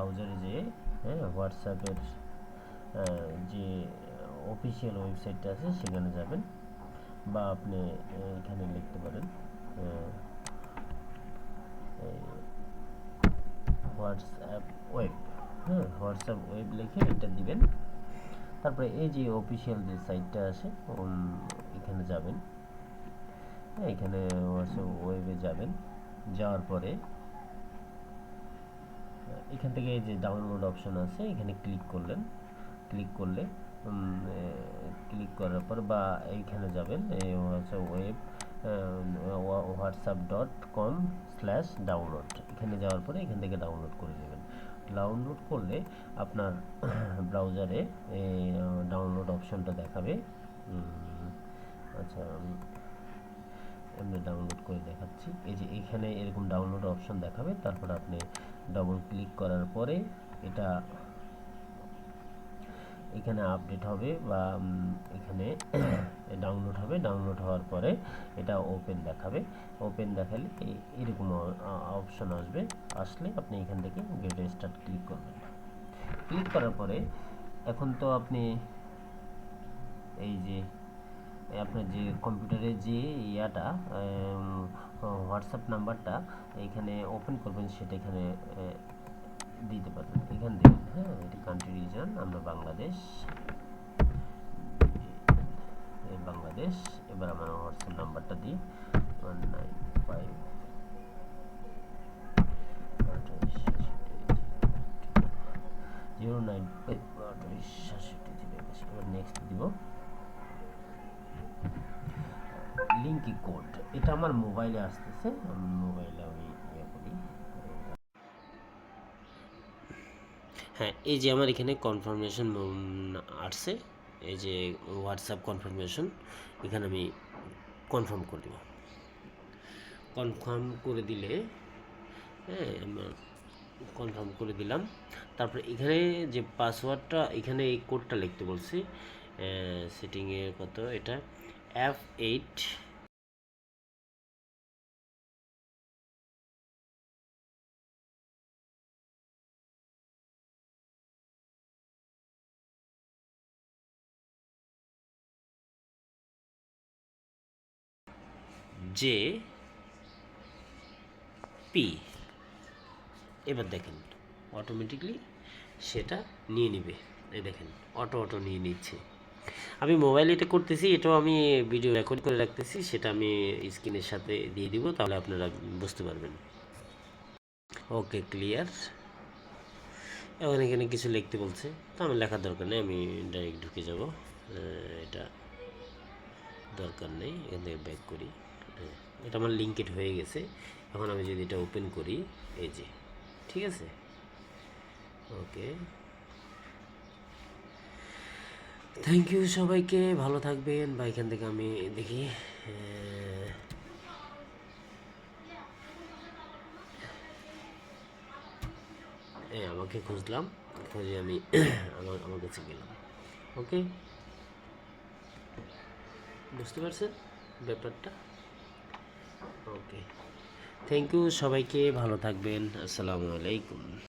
ব্রাউজারে যে হ্যাঁ হোয়াটসঅ্যাপের যে অফিসিয়াল ওয়েবসাইটটা আছে, সেখানে যাবেন বা আপনি এখানে লিখতে পারেন হোয়াটসঅ্যাপ ওয়েব হ্যাঁ হোয়াটসঅ্যাপ ওয়েব লিখে এটা দিবেন। তারপরে এই যে অফিসিয়াল যে সাইটটা আছে এখানে যাবেন। হ্যাঁ এখানে হোয়াটসঅ্যাপ ওয়েবে যাবেন। যাওয়ার পরে এখান থেকে এই যে ডাউনলোড অপশন আছে, এখানে ক্লিক করলেন। ক্লিক করলে ক্লিক করার পর বা এইখানে যাবেন এই web WhatsApp dot com slash download এখানে যাওয়ার পরে এখান থেকে ডাউনলোড করে নেবেন। ডাউনলোড করলে আপনার ব্রাউজারে ডাউনলোড অপশনটা দেখাবে। আচ্ছা আমি ডাউনলোড করে দেখাচ্ছি। এই যে এখানে এরকম ডাউনলোড অপশন দেখাবে, তারপর আপনি ডবল ক্লিক করার পরে এটা এখানে আপডেট হবে বা এখানে ডাউনলোড হবে। ডাউনলোড হওয়ার পরে এটা ওপেন দেখাবে। ওপেন দেখালে এরকম অপশন আসবে। আসলে আপনি এখান থেকে গেট স্টার্ট ক্লিক করবেন। ক্লিক করার পরে এখন তো আপনি এই যে আপনার যে কম্পিউটারের যে ইয়াটা হোয়াটসঅ্যাপ নাম্বারটা এখানে ওপেন করবেন সেটা এখানে দিতে পারবেন এখানে দেবেন হ্যাঁ এটি কান্ট্রি রিজন আমরা বাংলাদেশ বাংলাদেশ এবার আমার হোয়াটসঅ্যাপ নাম্বারটা দিই one nine five zero nine five আঠাশ সাতষট্টি নেক্সট দিব লিঙ্কি কোড এটা আমার মোবাইলে আসতেছে, আমি মোবাইলে আমি ইয়ে করি। হ্যাঁ এই যে আমার এখানে কনফার্মেশন আসছে, এই যে হোয়াটসঅ্যাপ কনফার্মেশন এখানে আমি কনফার্ম করে দেব। কনফার্ম করে দিলে হ্যাঁ কনফার্ম করে দিলাম। তারপরে এখানে যে পাসওয়ার্ডটা এখানে এই কোডটা লিখতে বলছি সেটিংয়ে কত? এটা এফ এইট জে পি এবার দেখেন অটোমেটিকলি সেটা নিয়ে নিবে। এই দেখেন অটো অটো নিয়ে নিচ্ছে। আমি মোবাইলে এটা করতেছি, এটাও আমি ভিডিও রেকর্ড করে রাখতেছি, সেটা আমি স্ক্রিনের সাথে দিয়ে দিব, তাহলে আপনারা বুঝতে পারবেন। ওকে ক্লিয়ার এখন এখানে কিছু লিখতে বলছে, তো আমার লেখার দরকার নেই, আমি ডাইরেক্ট ঢুকে যাব। এটা দরকার নেই, এখান থেকে ব্যাক করি। এটা আমার লিঙ্কেড হয়ে গেছে। এখন আমি যদি এটা ওপেন করি, এই যে, ঠিক আছে? ওকে থ্যাংক ইউ সবাইকে, ভালো থাকবেন। বা এখান থেকে আমি দেখি হ্যাঁ আমাকে খুঁজলাম, খুঁজে আমি আমার আমার কাছে গেলাম। ওকে বুঝতে পারছেন ব্যাপারটা? ওকে থ্যাংক ইউ সবাইকে ভালো থাকবেন। আসসালামু আলাইকুম।